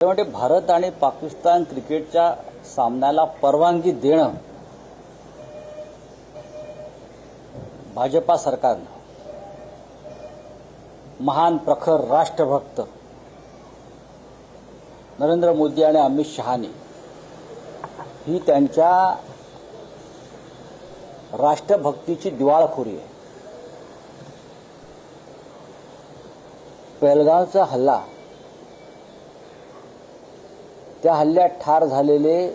त्यामुळे भारत आणि पाकिस्तान क्रिकेटच्या सामन्याला परवानगी देणं भाजपा सरकारनं. महान प्रखर राष्ट्रभक्त नरेंद्र मोदी आणि अमित शहानी ही त्यांच्या राष्ट्रभक्तीची दिवाळखोरी आहे. पेलगावचा हल्ला त्या हल्ल्यात ठार झालेले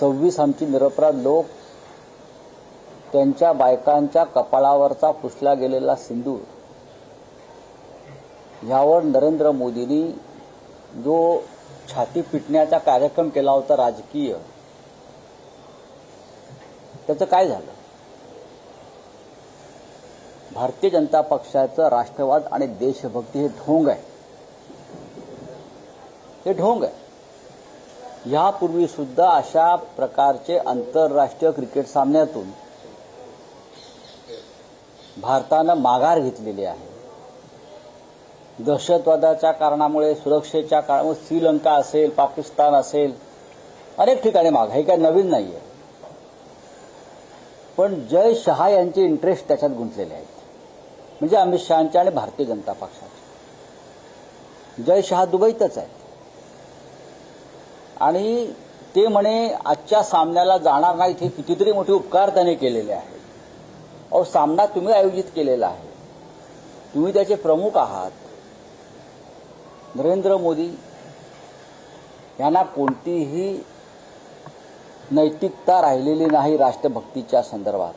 सव्वीस आमची निरपराध लोक त्यांच्या बायकांच्या कपाळावरचा पुसला गेलेला सिंदूर. ह्यावर नरेंद्र मोदींनी जो छाती पिटण्याचा कार्यक्रम केला होता राजकीय त्याचं काय झालं? भारतीय जनता पक्षाचं राष्ट्रवाद आणि देशभक्ती हे ढोंग आहे. हे ढोंग आहे. यापूर्वी सुद्धा अशा प्रकारचे आंतरराष्ट्रीय क्रिकेट सामन्यातून भारतानं माघार घेतलेली आहे. दहशतवादाच्या कारणामुळे सुरक्षेच्या कारणामुळे श्रीलंका असेल पाकिस्तान असेल अनेक ठिकाणी माग हे काय नवीन नाही आहे पण जय शहा यांचे इंटरेस्ट त्याच्यात गुंतलेले आहेत म्हणजे अमित शहाचे आणि भारतीय जनता पक्षाचे जय शहा दुबईतच आहे. आणि ते म्हणे आजच्या सामन्याला जाणार नाहीत हे कितीतरी मोठे उपकार त्याने केलेले आहेत. अहो सामना तुम्ही आयोजित केलेला आहे. तुम्ही त्याचे प्रमुख आहात. नरेंद्र मोदी यांना कोणतीही नैतिकता राहिलेली नाही राष्ट्रभक्तीच्या संदर्भात.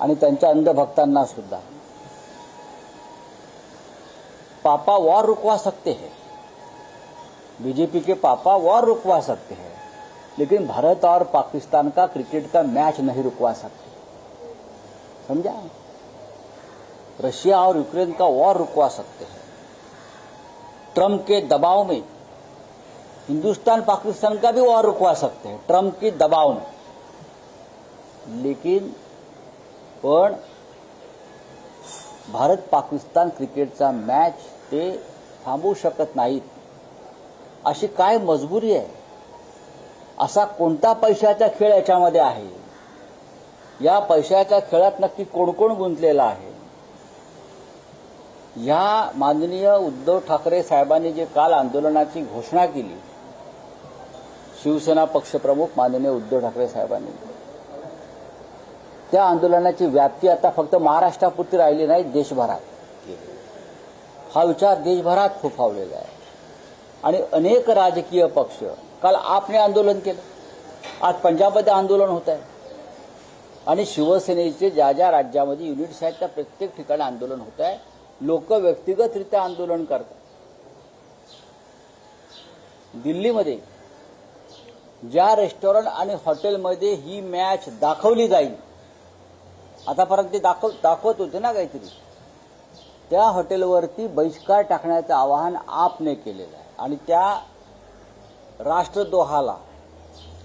आणि त्यांच्या अंधभक्तांना सुद्धा. पापा वार रुकवा सकते है. बीजेपी के पापा वॉर रुकवा सकते हैं लेकिन भारत और पाकिस्तान का क्रिकेट का मैच नहीं रुकवा सकते। समझा? रशिया और यूक्रेन का वॉर रुकवा सकते हैं। ट्रम्प के दबाव में हिंदुस्तान पाकिस्तान का भी वॉर रुकवा सकते हैं ट्रम्प के दबाव में। लेकिन पण भारत पाकिस्तान क्रिकेटचा मॅच ते थांबवू शकत नाहीत. अशी काय मजबुरी आहे? असा कोणता पैशाचा खेळ याच्यामध्ये आहे? या पैशाच्या खेळात नक्की कोण कोण गुंतलेला आहे? या माननीय उद्धव ठाकरे साहेबांनी जे काल आंदोलनाची घोषणा केली शिवसेना पक्षप्रमुख माननीय उद्धव ठाकरे साहेबांनी त्या आंदोलनाची व्याप्ती आता फक्त महाराष्ट्रापुरती राहिली नाही देशभरात. हा विचार देशभरात फोफावलेला आहे. आणि अनेक राजकीय पक्ष काल आपने आंदोलन केलं. आज पंजाबमध्ये आंदोलन होत आहे. आणि शिवसेनेचे ज्या ज्या राज्यामध्ये युनिट्स आहेत त्या प्रत्येक ठिकाणी आंदोलन होत आहे लोक व्यक्तिगतरित्या आंदोलन करतात. दिल्लीमध्ये ज्या रेस्टॉरंट आणि हॉटेलमध्ये ही मॅच दाखवली जाईल आतापर्यंत ते दाखव दाखवत होते ना काहीतरी त्या हॉटेलवरती बहिष्कार टाकण्याचं आवाहन आपने केलेलं आहे. आणि त्या राष्ट्रद्रोहाला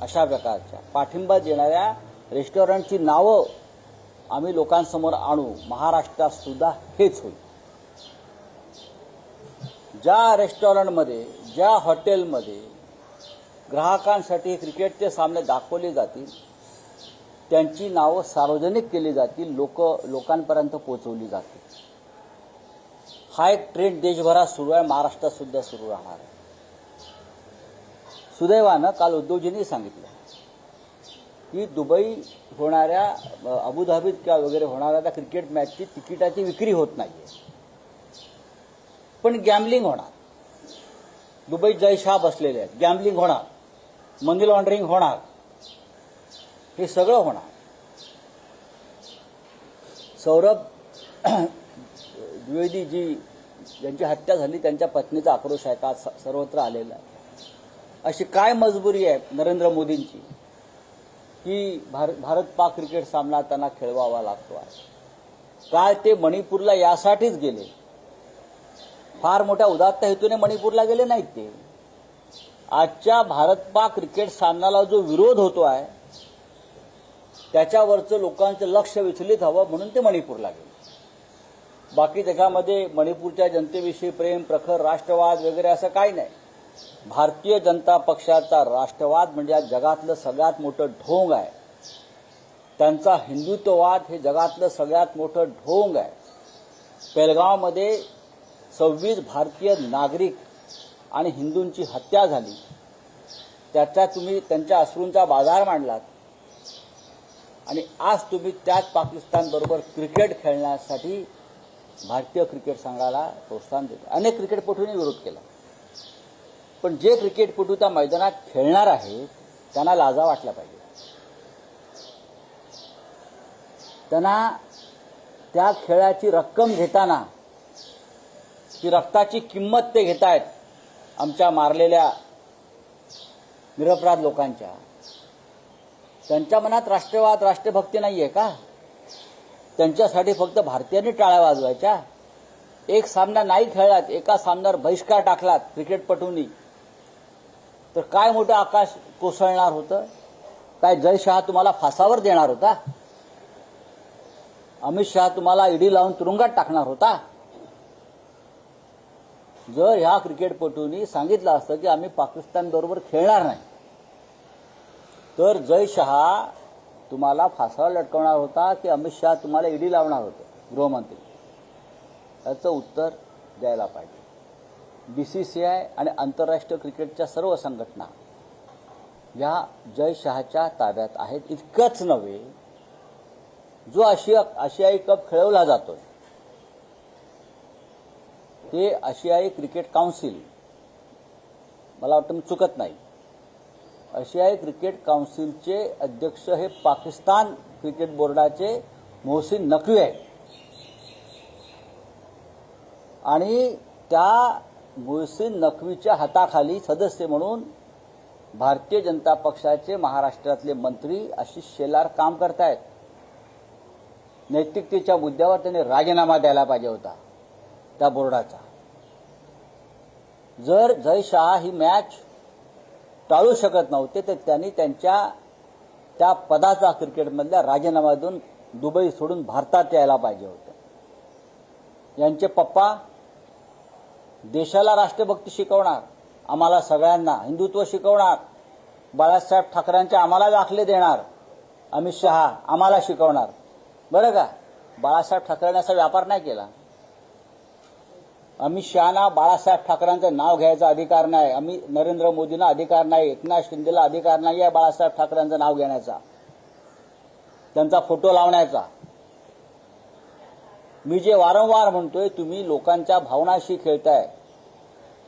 अशा प्रकारच्या पाठिंबा देणाऱ्या रेस्टॉरंटची नावं आम्ही लोकांसमोर आणू. महाराष्ट्रात सुद्धा हेच होईल. ज्या रेस्टॉरंटमध्ये ज्या हॉटेलमध्ये ग्राहकांसाठी क्रिकेटचे सामने दाखवले जातील त्यांची नावं सार्वजनिक केली जातील लोक लोकांपर्यंत पोहोचवली जातील. हा एक ट्रेंड देशभरात सुरू आहे महाराष्ट्रात सुद्धा सुरू राहणार आहे. सुदैवानं काल उद्धवजींनी सांगितलं की दुबई होणाऱ्या अबुधाबीत किंवा वगैरे होणाऱ्या त्या क्रिकेट मॅचची तिकिटाची विक्री होत नाहीये. पण गॅमलिंग होणार. दुबईत जयशाह बसलेले आहेत. गॅमलिंग होणार. मनी लॉन्ड्रिंग होणार. हे सगळं होणार. सौरभ द्विवेदी जी ज्यांची हत्या झाली त्यांच्या पत्नीचा आक्रोश आहे का? सर्वत्र आलेला आहे. अशी काय मजबुरी आहे नरेंद्र मोदींची? की भारत भारत पाक क्रिकेट सामना त्यांना खेळवावा लागतो आहे. काय ते मणिपूरला यासाठीच गेले. फार मोठ्या उदात्त हेतूने मणिपूरला गेले नाहीत ते. आजच्या भारत पाक क्रिकेट सामन्याला जो विरोध होतो आहे त्याच्यावरचं लोकांचं लक्ष विचलित हवं म्हणून ते मणिपूरला गेले. बाकी जगामध्ये मणिपूरच्या जनतेविषयी प्रेम प्रखर राष्ट्रवाद वगैरे असं काही नाही. भारतीय जनता पक्षाचा राष्ट्रवाद म्हणजे आज जगातलं सगळ्यात मोठं ढोंग आहे. त्यांचा हिंदुत्ववाद हे जगातलं सगळ्यात मोठं ढोंग आहे. पेलगावमध्ये सव्वीस भारतीय नागरिक आणि हिंदूंची हत्या झाली. त्याचा तुम्ही त्यांच्या अश्रूंचा बाजार मांडलात. आणि आज तुम्ही त्याच पाकिस्तानबरोबर क्रिकेट खेळण्यासाठी भारतीय क्रिकेट संघाला प्रोत्साहन देतो. अनेक क्रिकेटपटूंनी विरोध केला. पण जे क्रिकेटपटू त्या मैदानात खेळणार आहेत त्यांना लाजा वाटला पाहिजे. त्यांना त्या खेळाची रक्कम घेताना ती रक्ताची किंमत ते घेत आहेत आमच्या मारलेल्या निरपराध लोकांच्या. त्यांच्या मनात राष्ट्रवाद राष्ट्रभक्ती नाहीये का? त्यांच्यासाठी फक्त भारतीयांनी टाळ्या वाजवायच्या. एक सामना नाही खेळलात एका सामन्यावर बहिष्कार टाकलात क्रिकेटपटूंनी. तर काय मोठं आकाश कोसळणार होतं? काय जय शहा तुम्हाला फासावर देणार होता? अमित शहा तुम्हाला ईडी लावून तुरुंगात टाकणार होता? जर ह्या क्रिकेटपटूंनी सांगितलं असतं की आम्ही पाकिस्तान बरोबर खेळणार नाही तर जय शहा तुम्हाला फासावर लटकवणार होता की अमित शहा तुम्हाला ईडी लावणार होते? गृहमंत्री. याचं उत्तर द्यायला पाहिजे. बी सी सी आय आणि आंतरराष्ट्रीय क्रिकेटच्या सर्व संघटना या जय शहाच्या ताब्यात आहेत. इतकंच नव्हे जो आशिया आशियाई कप खेळवला जातोय ते आशियाई क्रिकेट काउन्सिल मला वाटतं मी चुकत नाही. आशियाई क्रिकेट काउन्सिलचे अध्यक्ष हे पाकिस्तान क्रिकेट बोर्डाचे मोहसिन नकवी आहेत. आणि त्या मोहसिन नकवीच्या हाताखाली सदस्य म्हणून भारतीय जनता पक्षाचे महाराष्ट्रातले मंत्री आशिष शेलार काम करतायत. नैतिकतेच्या मुद्द्यावर त्यांनी राजीनामा द्यायला पाहिजे होता त्या बोर्डाचा. जर जय शहा ही मॅच टाळू शकत नव्हते तर त्यांनी त्यांच्या त्या पदाचा क्रिकेटमधल्या राजीनामा देऊन दुबई सोडून भारतात यायला पाहिजे होतं. यांचे पप्पा देशाला राष्ट्रभक्ती शिकवणार आम्हाला सगळ्यांना हिंदुत्व शिकवणार बाळासाहेब ठाकरेंचे आम्हाला दाखले देणार अमित शहा आम्हाला शिकवणार. बरं का? बाळासाहेब ठाकरेंनी असा व्यापार नाही केला. अमित शहाना बाळासाहेब ठाकरेंचं नाव घ्यायचा अधिकार नाही अमित नरेंद्र मोदींना अधिकार नाही एकनाथ शिंदेला अधिकार नाही आहे बाळासाहेब ठाकरेंचं नाव घेण्याचा. त्यांचा फोटो लावण्याचा. मी जे वारंवार म्हणतोय तुम्ही लोकांच्या भावनाशी खेळताय.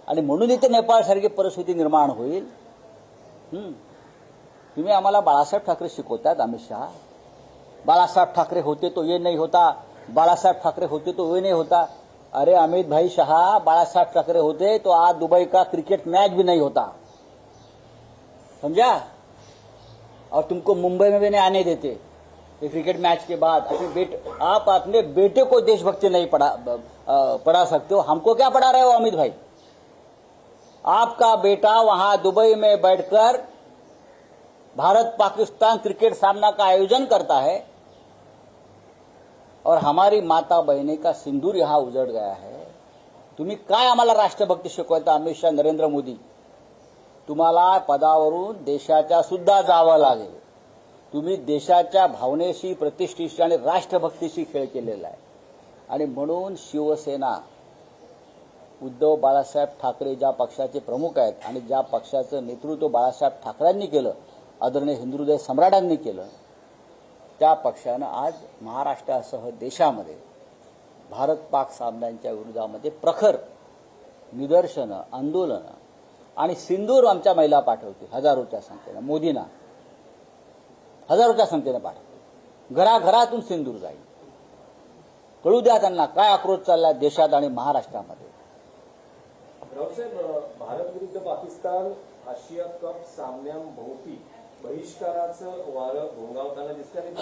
आणि म्हणून इथे नेपाळसारखी परिस्थिती निर्माण होईल. तुम्ही आम्हाला बाळासाहेब ठाकरे शिकवतायत अमित शहा. बाळासाहेब ठाकरे होते तो ये नाही होता. बाळासाहेब ठाकरे होते तो ये नाही होता. अरे अमित भाई शाह बाळासाहेब ठाकरे होते तो आज दुबई का क्रिकेट मैच भी नहीं होता। समझा? और तुमको मुंबई में भी नहीं आने देते। ये क्रिकेट मैच के बाद अपने बेटे, आप अपने बेटे को देशभक्ति नहीं पढ़ा पढ़ा सकते हो। हमको क्या पढ़ा रहे हो अमित भाई? आपका बेटा वहाँ दुबई में बैठकर भारत पाकिस्तान क्रिकेट सामना का आयोजन करता है। और हमारी माता बहिणी का सिंदूर हा उजड़ गया है। तुम्ही काय आम्हाला राष्ट्रभक्ती शिकवता अमित शाह नरेंद्र मोदी? तुम्हाला पदावरून देशाच्या सुद्धा जावं लागेल तुम्ही देशाच्या भावनेशी प्रतिष्ठेशी आणि राष्ट्रभक्तीशी खेळ केलेला आहे. आणि म्हणून शिवसेना उद्धव बाळासाहेब ठाकरे ज्या पक्षाचे प्रमुख आहेत आणि ज्या पक्षाचं नेतृत्व बाळासाहेब ठाकरेंनी केलं आदरणीय हिंदुहृदय सम्राटांनी केलं त्या पक्षानं आज महाराष्ट्रासह देशामध्ये भारत पाक सामन्यांच्या विरोधामध्ये प्रखर निदर्शनं आंदोलनं आणि सिंदूर आमच्या महिला पाठवतील हजारोच्या संख्येनं मोदींना. हजारोच्या संख्येनं पाठवतील. घराघरातून सिंदूर जाईल. कळू द्या त्यांना काय आक्रोश चालला देशात आणि महाराष्ट्रामध्ये. भारत विरुद्ध पाकिस्तान आशिया कप सामन्यांभोवती बहिष्काराचं वारं घोंगावताना दिसतं आणि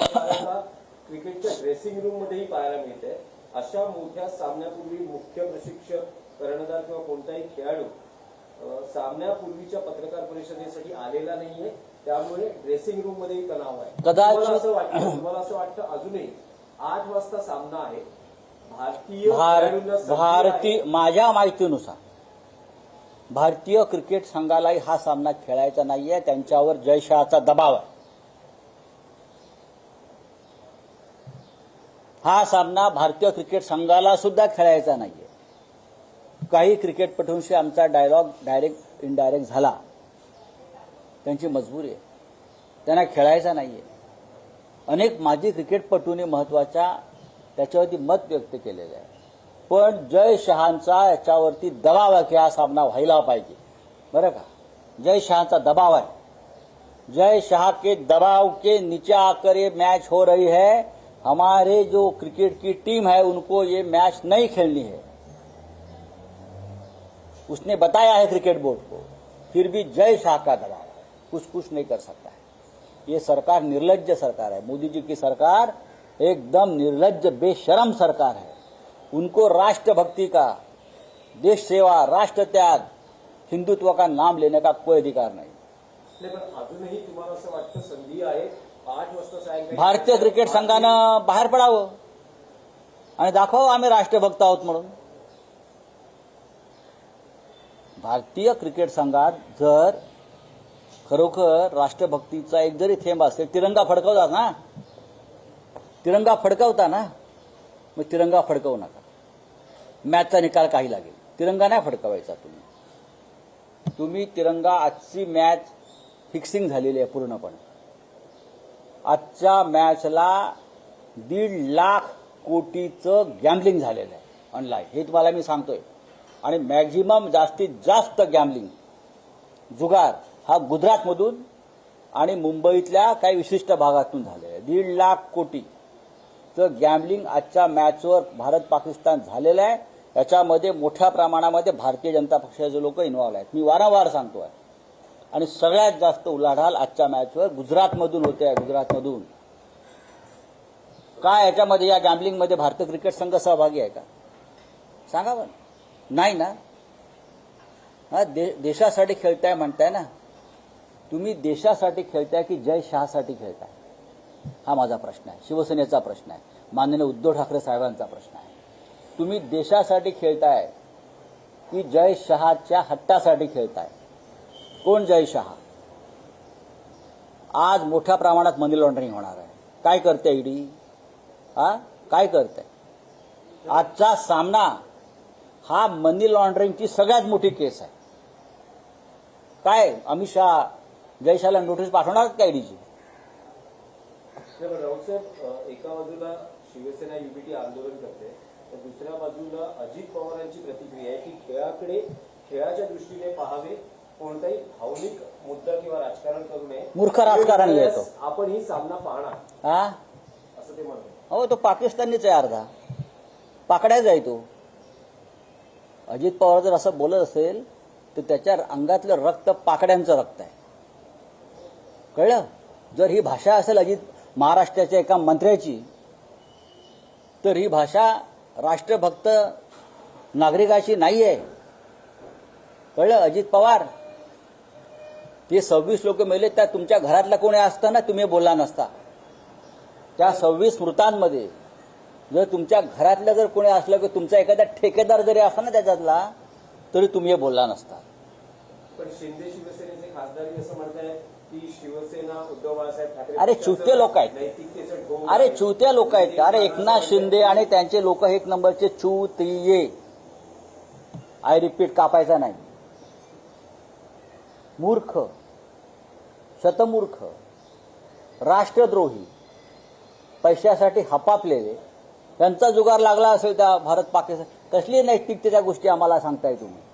क्रिकेटच्या ड्रेसिंग रूम मध्येही पाहायला मिळते अशा मोठ्या सामन्यापूर्वी मुख्य प्रशिक्षक कर्णधार किंवा कोणताही खेळाडू सामन्यापूर्वीच्या पत्रकार परिषदेसाठी आलेला नाहीये. त्यामुळे ड्रेसिंग रूम मध्येही तणाव आहे. कदाचित- असं वाटतं तुम्हाला असं वाटतं अजूनही आठ वाजता सामना आहे. भारतीय भारतीय. माझ्या माहितीनुसार भारतीय क्रिकेट संघालाही हा सामना खेळायचा नाहीये. त्यांच्यावर जयशहाचा दबाव आहे. हा सामना भारतीय क्रिकेट संघाला सुद्धा खेळायचा नाहीये. काही क्रिकेटपटूंशी आमचा डायलॉग डायरेक्ट इनडायरेक्ट झाला. त्यांची मजबुरी आहे. त्यांना खेळायचा नाहीये. अनेक माजी क्रिकेटपटूंनी महत्त्वाच्या त्याच्यावरती मत व्यक्त केलेलं आहे. पण जय शहांचा दबाव आहे की हा सामना व्हायला पाहिजे. बरं का? जय शहांचा दबाव है जय शाह के दबाव के नीचे आकर ये मैच हो रही है. हमारे जो क्रिकेट की टीम है, उनको ये मैच नहीं खेलनी है। उसने बताया है क्रिकेट बोर्ड को, फिर भी जय शाह का दबाव है। कुछ कुछ नहीं कर सकता है। ये सरकार निर्लज सरकार है। मोदी जी की सरकार एकदम निर्लज बेशरम सरकार है। उनको राष्ट्रभक्ति का देश सेवा राष्ट्र त्याग हिंदुत्व का नाम लेने का कोई अधिकार नहीं। भारतीय क्रिकेट संघानं बाहेर पडावं आणि दाखवावं आम्ही राष्ट्रभक्त आहोत म्हणून। भारतीय क्रिकेट संघात जर खरोखर राष्ट्रभक्तीचा एक जरी थेंब असेल तिरंगा फडकवतात ना? तिरंगा फडकवता ना? मग तिरंगा फडकवू नका. मॅचचा निकाल काही लागेल. तिरंगा नाही फडकवायचा तुम्ही. तुम्ही तिरंगा आजची मॅच फिक्सिंग झालेली आहे पूर्णपणे. आजच्या मॅचला दीड लाख कोटीचं गॅम्बलिंग झालेलं आहे ऑनलाईन हे तुम्हाला मी सांगतोय. आणि मॅक्झिमम जास्तीत जास्त गॅम्बलिंग जुगार हा गुजरातमधून आणि मुंबईतल्या काही विशिष्ट भागातून झालेला आहे. दीड लाख कोटीचं गॅम्बलिंग आजच्या मॅचवर भारत पाकिस्तान झालेलं आहे. याच्यामध्ये मोठ्या प्रमाणामध्ये भारतीय जनता पक्षाचे लोक इन्व्हॉल्व आहेत. मी वारंवार सांगतोय. आणि सगळ्यात जास्त उलाढाल आजच्या मॅचवर गुजरातमधून होते आहे गुजरातमधून. काय याच्यामध्ये या गॅम्बलिंगमध्ये भारतीय क्रिकेट संघ सहभागी आहे का? सांगा बरं. नाही ना? हा दे देशासाठी खेळताय म्हणताय ना? तुम्ही देशासाठी खेळताय की जय शहासाठी खेळताय? हा माझा प्रश्न आहे. शिवसेनेचा प्रश्न आहे. माननीय उद्धव ठाकरे साहेबांचा प्रश्न आहे. तुम्ही देशासाठी खेळताय की जय शहाच्या हट्टासाठी खेळताय. कोण जय शहा? आज मोठ्या प्रमाणात मनी लॉन्ड्रिंग होणार आहे. काय करते ईडी? हा? काय करते? आजचा सामना हा मनी लॉन्ड्रिंगची सगळ्यात मोठी केस आहे. काय अमित शहा जयशाला नोटीस पाठवणार का ईडीची? राऊत साहेब एका बाजूला शिवसेना युबीटी आंदोलन करते. तर दुसऱ्या बाजूला अजित पवारांची प्रतिक्रिया आहे की खेळाकडे खेळाच्या दृष्टीने पाहावे कोणताही भावनिक मुद्दा किंवा राजकारण करू नये. मूर्ख राजकारण. मिळाल्यास आपण ही सामना पाहणार. हा असं ते म्हणतात. हो तो पाकिस्तानीच आहे अर्धा. पाकड्याच आहे तो. अजित पवार जर असं बोलत असेल तर त्याच्या अंगातलं रक्त पाकड्यांचं रक्त आहे. कळलं? जर ही भाषा असेल अजित महाराष्ट्राच्या एका मंत्र्याची तर ही भाषा राष्ट्रभक्त नागरिकाशी नाही आहे कळलं? अजित पवार? ते सव्वीस लोक मेले त्या तुमच्या घरातला कोणी असतं ना तुम्ही बोलला नसता. त्या सव्वीस मृतांमध्ये जर तुमच्या घरातलं जर कोणी असलं की तुमचा एखादा ठेकेदार जरी असला ना त्याच्यातला तरी तुम्ही बोलला नसता. पण शिंदे शिवसेनेचे खासदार असं म्हणताय अरे, चुते लोक आहेत. अरे. चुत्या लोक आहेत. अरे एकनाथ शिंदे आणि त्यांचे लोक एक नंबरचे चुतिये आय रिपीट कापायचा नाही. मूर्ख. शतमूर्ख. राष्ट्रद्रोही. पैशासाठी हपापलेले. त्यांचा जुगार लागला असेल त्या भारत पाकिस्तान कसली नैतिकतेच्या गोष्टी आम्हाला सांगताय तुम्ही?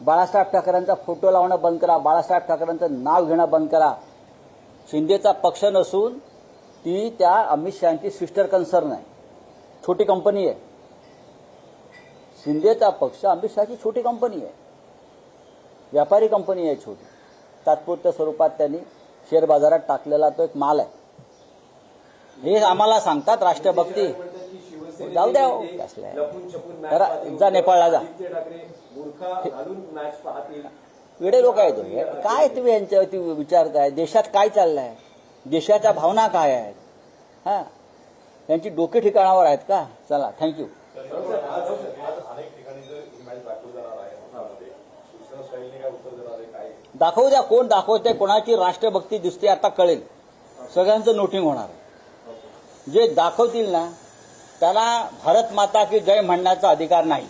बाळासाहेब ठाकरेंचा फोटो लावणं बंद करा बाळासाहेब ठाकरेंचं नाव घेणं बंद करा शिंदेचा पक्ष नसून ती त्या अमित शहाची सिस्टर कन्सर्न आहे. छोटी कंपनी आहे. शिंदेचा पक्ष अमित शहाची छोटी कंपनी आहे. व्यापारी कंपनी आहे छोटी. तात्पुरत्या स्वरूपात त्यांनी शेअर बाजारात टाकलेला तो एक माल आहे. हे आम्हाला सांगतात राष्ट्रभक्ती. जाऊ द्या हो, कसलं जा नेपाळला जा. वेडे लोक आहेत तुम्ही. काय तुम्ही यांच्यावरती विचारताय देशात काय चाललंय? देशाच्या भावना काय आहेत? हा? त्यांची डोके ठिकाणावर आहेत का? चला थँक्यू दाखवू द्या कोण दाखवते कोणाची राष्ट्रभक्ती दिसते आता कळेल. सगळ्यांचं नोटिंग होणार. जे दाखवतील ना त्याला भारत माता की जय म्हणण्याचा अधिकार नाही.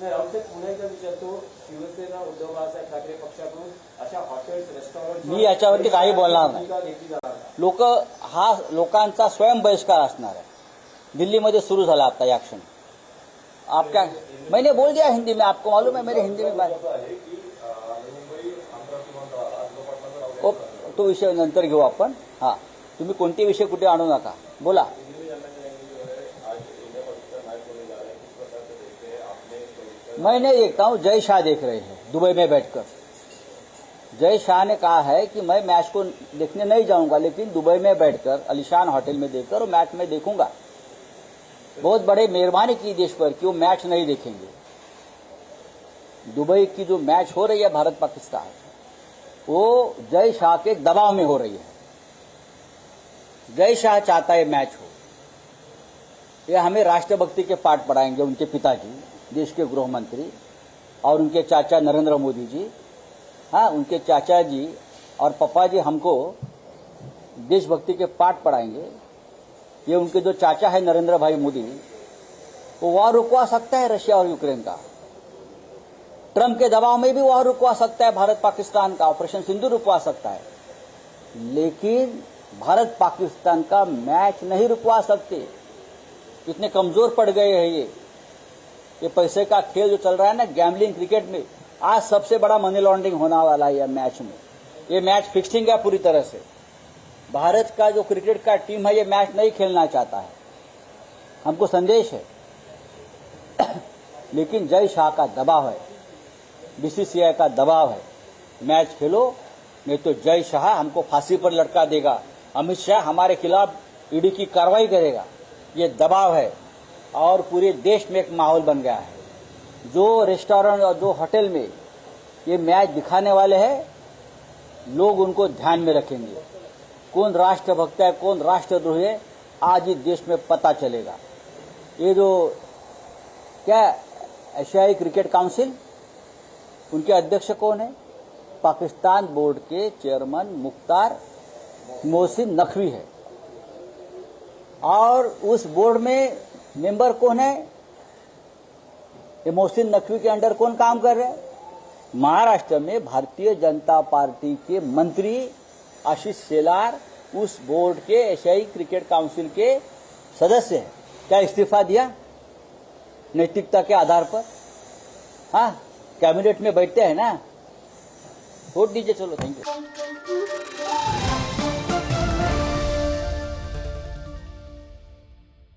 नाही, राऊतसाहेब पुन्हा एकदा विचारतो शिवसेना उद्धव बाळासाहेब ठाकरे पक्षाकडून अशा हॉटेल्स रेस्टॉरंट मी याच्यावरती काही बोलणार नाही. लोक हा लोकांचा स्वयं बहिष्कार असणार आहे. दिल्लीमध्ये सुरू झाला आता या क्षणी. आप क्या मैंने बोल दिया हिंदी में आपको मालूम है मेरे हिंदी में बात? तो विषय नंतर घेऊ आपण. हा तुम्ही कोणते विषय कुठे आणू नका. बोला. कोई मैं नहीं देखता हूँ जय शाह देख रहे हैं, दुबई में बैठकर। जय शाह ने कहा है कि मैं मैच को देखने नहीं जाऊँगा, लेकिन दुबई में बैठकर, अलीशान होटल में देखकर वो मैच में देखूँगा। बहुत बड़े मेहरबानी की देश पर कि वो मैच नहीं देखेंगे। दुबई की जो मैच हो रही है, भारत पाकिस्तान, वो जय शाह के दबाव में हो रही है। जय शाह चाहता है मैच हो। यह हमें राष्ट्रभक्ति के पाठ पढ़ाएँगे, उनके पिताजी। देश के गृह मंत्री और उनके चाचा नरेंद्र मोदी जी। हाँ उनके चाचा जी और पापा जी हमको देशभक्ति के पाठ पढ़ाएँगे। ये उनके जो चाचा है नरेंद्र भाई मोदी, वो वॉर रुकवा सकता है रशिया और यूक्रेन का। ट्रंप के दबाव में भी वॉर रुकवा सकता है, भारत पाकिस्तान का ऑपरेशन सिंधु रुकवा सकता है। लेकिन भारत पाकिस्तान का मैच नहीं रुकवा सकते। इतने कमज़ोर पड़ गए हैं ये। ये पैसे का खेल जो चल रहा है ना गैम्बलिंग क्रिकेट में, आज सबसे बड़ा मनी लॉन्ड्रिंग होने वाला है मैच में। ये मैच फिक्सिंग है पूरी तरह से। भारत का जो क्रिकेट का टीम है, ये मैच नहीं खेलना चाहता है। हमको संदेश है। लेकिन जय शाह का दबाव है। बीसीसीआई का दबाव है। मैच खेलो, नहीं तो जय शाह हमको फांसी पर लटका देगा। अमित शाह हमारे खिलाफ ईडी की कार्रवाई करेगा। ये दबाव है। और पूरे देश में एक माहौल बन गया है। जो रेस्टोरेंट और जो होटल में ये मैच दिखाने वाले हैं, लोग उनको ध्यान में रखेंगे। कौन राष्ट्रभक्त है, कौन राष्ट्रद्रोही है, आज इस देश में पता चलेगा। ये जो क्या एशियाई क्रिकेट काउंसिल, उनके अध्यक्ष कौन है? पाकिस्तान बोर्ड के चेयरमैन मुख्तार मोहसिन नकवी है। और उस बोर्ड में मेंबर कौन है? ये मोहसिन नकवी के अंडर कौन काम कर रहे हैं? महाराष्ट्र में भारतीय जनता पार्टी के मंत्री आशीष सेलार उस बोर्ड के एशियाई क्रिकेट काउंसिल के सदस्य हैं। क्या इस्तीफा दिया? नैतिकता के आधार पर। हाँ कैबिनेट में बैठते हैं ना? वोट दीजिए, चलो, थैंक यू।